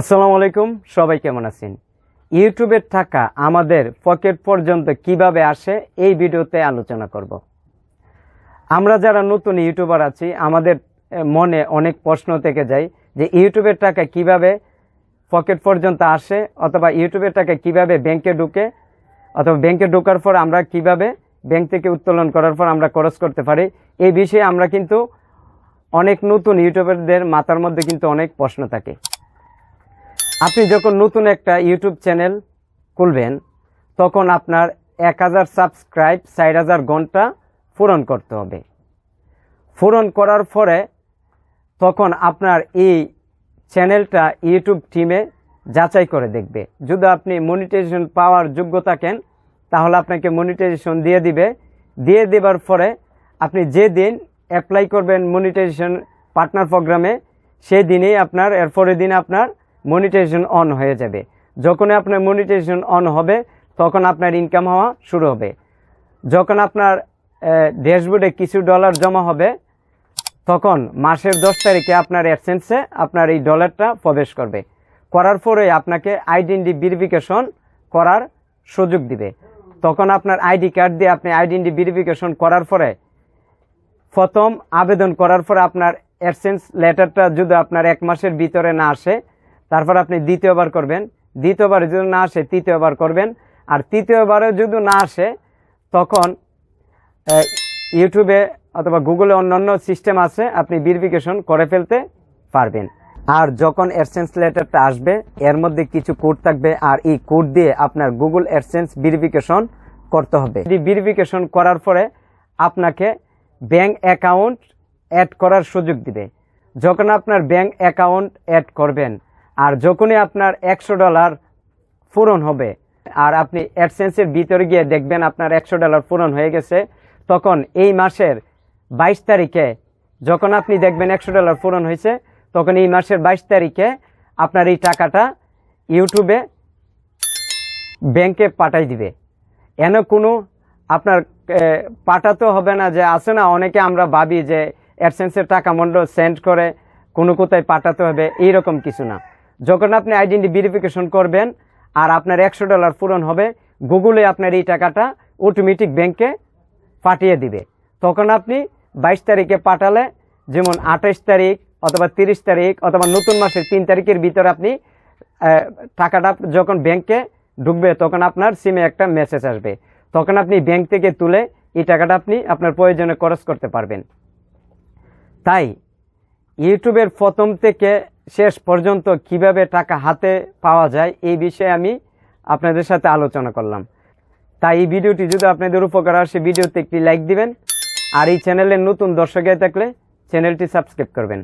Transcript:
আসসালামু আলাইকুম, সবাই কেমন আছেন? ইউটিউবের টাকা আমাদের পকেট পর্যন্ত কীভাবে আসে এই ভিডিওতে আলোচনা করব। আমরা যারা নতুন ইউটিউবার আছি, আমাদের মনে অনেক প্রশ্ন থেকে যায় যে ইউটিউবের টাকা কীভাবে পকেট পর্যন্ত আসে অথবা ইউটিউবের টাকা কীভাবে ব্যাংকে ঢুকে, অথবা ব্যাংকে ঢোকার পর আমরা কীভাবে ব্যাংক থেকে উত্তোলন করার পর আমরা খরচ করতে পারি, এই বিষয়ে আমরা কিন্তু অনেক নতুন ইউটিউবারদের মাথার মধ্যে কিন্তু অনেক প্রশ্ন থাকে। আপনি যখন নতুন একটা ইউটিউব চ্যানেল খুলবেন, তখন আপনার এক হাজার সাবস্ক্রাইব ষাট হাজার ঘণ্টা পূরণ করতে হবে। পূরণ করার পরে তখন আপনার এই চ্যানেলটা ইউটিউব টিমে যাচাই করে দেখবে। যদি আপনি মনিটাইজেশন পাওয়ার যোগ্য থাকেন, তাহলে আপনাকে মনিটাইজেশন দিয়ে দিবে। দিয়ে দেবার পরে আপনি যে দিন অ্যাপ্লাই করবেন মনিটাইজেশন পার্টনার প্রোগ্রামে সেই দিনেই আপনার, এরপরের দিন আপনার মনিটাইজেশন অন হয়ে যাবে। যখন আপনার মনিটাইজেশন অন হবে, তখন আপনার ইনকাম হওয়া শুরু হবে। যখন আপনার ড্যাশবোর্ডে কিছু ডলার জমা হবে, তখন মাসের দশ তারিখে আপনার অ্যাডসেন্সে আপনার এই ডলারটা প্রবেশ করবে। করার পরে আপনাকে আইডেন্টি ভেরিফিকেশন করার সুযোগ দিবে। তখন আপনার আইডি কার্ড দিয়ে আপনি আইডেন্টি ভেরিফিকেশন করার পরে, প্রথম আবেদন করার পরে আপনার অ্যাডসেন্স লেটারটা যদি আপনার এক মাসের ভিতরে না আসে তারপর আপনি দ্বিতীয়বার করবেন। দ্বিতীয়বার যদি না আসে, তৃতীয়বার করবেন। আর তৃতীয়বারে যদি না আসে, তখন ইউটিউবে অথবা গুগলে অন্যান্য সিস্টেম আছে, আপনি ভেরিফিকেশন করে ফেলতে পারবেন। আর যখন অ্যাডসেন্স লেটারটা আসবে, এর মধ্যে কিছু কোড থাকবে, আর এই কোড দিয়ে আপনার গুগল অ্যাডসেন্স ভেরিফিকেশন করতে হবে। এই ভেরিফিকেশন করার পরে আপনাকে ব্যাংক অ্যাকাউন্ট অ্যাড করার সুযোগ দিবে। যখন আপনার ব্যাংক অ্যাকাউন্ট অ্যাড করবেন আর যখনই আপনার একশো ডলার পূরণ হবে, আর আপনি অ্যাডসেন্সের ভিতরে গিয়ে দেখবেন আপনার একশো ডলার পূরণ হয়ে গেছে, তখন এই মাসের বাইশ তারিখে যখন আপনি দেখবেন একশো ডলার পূরণ হয়েছে, তখন এই মাসের বাইশ তারিখে আপনার এই টাকাটা ইউটিউবে ব্যাংকে পাঠাই দিবে। এন কোনো আপনার পাঠাতে হবে না যে আছে না, অনেকে আমরা ভাবি যে অ্যাডসেন্সের টাকা মন্ড সেন্ড করে কোনো কোথায় পাঠাতে হবে, এইরকম কিছু না। যখন আপনি আইডেন্টি ভেরিফিকেশন করবেন আর আপনার একশো ডলার পূরণ হবে গুগলে আপনার এই টাকাটা অটোমেটিক ব্যাংকে পাঠিয়ে দিবে। তখন আপনি বাইশ তারিখে পাঠালে, যেমন আঠাইশ তারিখ অথবা তিরিশ তারিখ অথবা নতুন মাসের তিন তারিখের ভিতরে আপনি টাকাটা যখন ব্যাংকে ঢুকবে, তখন আপনার সিমে একটা মেসেজ আসবে। তখন আপনি ব্যাংক থেকে তুলে এই টাকাটা আপনি আপনার প্রয়োজনে খরচ করতে পারবেন। তাই, ইউটিউবের প্রথম থেকে শেষ পর্যন্ত কীভাবে টাকা হাতে পাওয়া যায়, এই বিষয়ে আমি আপনাদের সাথে আলোচনা করলাম। তাই এই ভিডিওটি যদি আপনাদের উপকার আসে, ভিডিওতে একটি লাইক দিবেন। আর এই চ্যানেলের নতুন দর্শক থাকলে চ্যানেলটি সাবস্ক্রাইব করবেন।